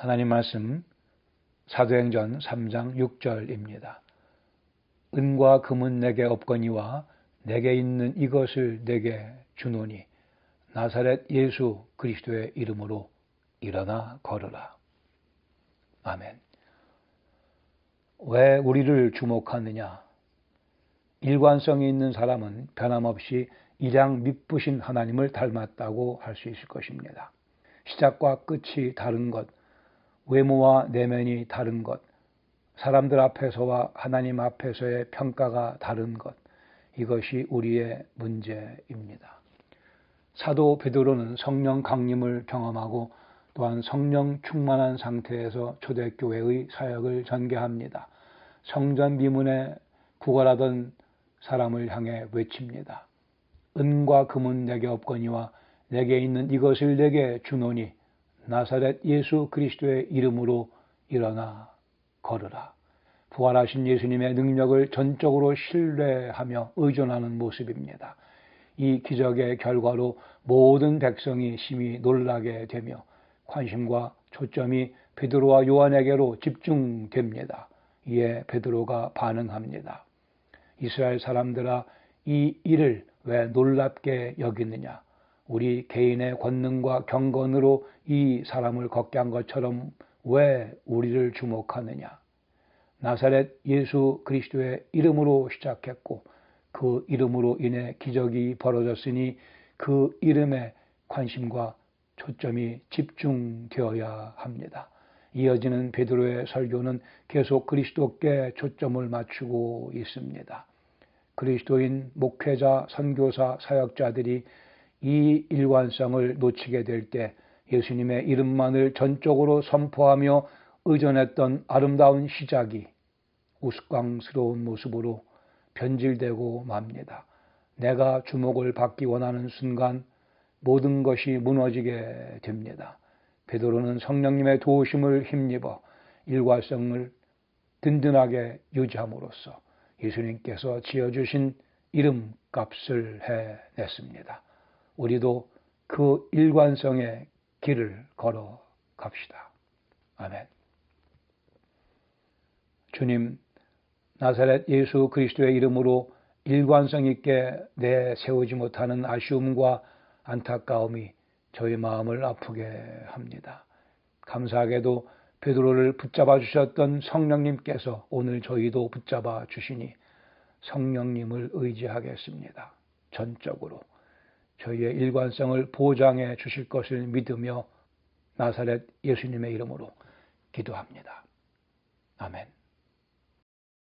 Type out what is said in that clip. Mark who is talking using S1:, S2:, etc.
S1: 하나님 말씀 사도행전 3장 6절입니다. 은과 금은 내게 없거니와 내게 있는 이것을 내게 주노니 나사렛 예수 그리스도의 이름으로 일어나 걸어라. 아멘. 왜 우리를 주목하느냐? 일관성이 있는 사람은 변함없이 일양 미쁘신 하나님을 닮았다고 할 수 있을 것입니다. 시작과 끝이 다른 것, 외모와 내면이 다른 것, 사람들 앞에서와 하나님 앞에서의 평가가 다른 것, 이것이 우리의 문제입니다. 사도 베드로는 성령 강림을 경험하고 또한 성령 충만한 상태에서 초대교회의 사역을 전개합니다. 성전 미문에 구걸하던 사람을 향해 외칩니다. 은과 금은 내게 없거니와 내게 있는 이것을 내게 주노니 나사렛 예수 그리스도의 이름으로 일어나 걸으라. 부활하신 예수님의 능력을 전적으로 신뢰하며 의존하는 모습입니다. 이 기적의 결과로 모든 백성이 심히 놀라게 되며 관심과 초점이 베드로와 요한에게로 집중됩니다. 이에 베드로가 반응합니다. 이스라엘 사람들아 이 일을 왜 놀랍게 여기느냐? 우리 개인의 권능과 경건으로 이 사람을 걷게 한 것처럼 왜 우리를 주목하느냐? 나사렛 예수 그리스도의 이름으로 시작했고 그 이름으로 인해 기적이 벌어졌으니 그 이름에 관심과 초점이 집중되어야 합니다. 이어지는 베드로의 설교는 계속 그리스도께 초점을 맞추고 있습니다. 그리스도인 목회자, 선교사, 사역자들이 이 일관성을 놓치게 될 때 예수님의 이름만을 전적으로 선포하며 의존했던 아름다운 시작이 우스꽝스러운 모습으로 변질되고 맙니다. 내가 주목을 받기 원하는 순간 모든 것이 무너지게 됩니다. 베드로는 성령님의 도우심을 힘입어 일관성을 든든하게 유지함으로써 예수님께서 지어주신 이름값을 해냈습니다. 우리도 그 일관성의 길을 걸어 갑시다. 아멘. 주님, 나사렛 예수 그리스도의 이름으로 일관성 있게 내세우지 못하는 아쉬움과 안타까움이 저희 마음을 아프게 합니다. 감사하게도 베드로를 붙잡아 주셨던 성령님께서 오늘 저희도 붙잡아 주시니 성령님을 의지하겠습니다. 전적으로 저희의 일관성을 보장해 주실 것을 믿으며 나사렛 예수님의 이름으로 기도합니다. 아멘.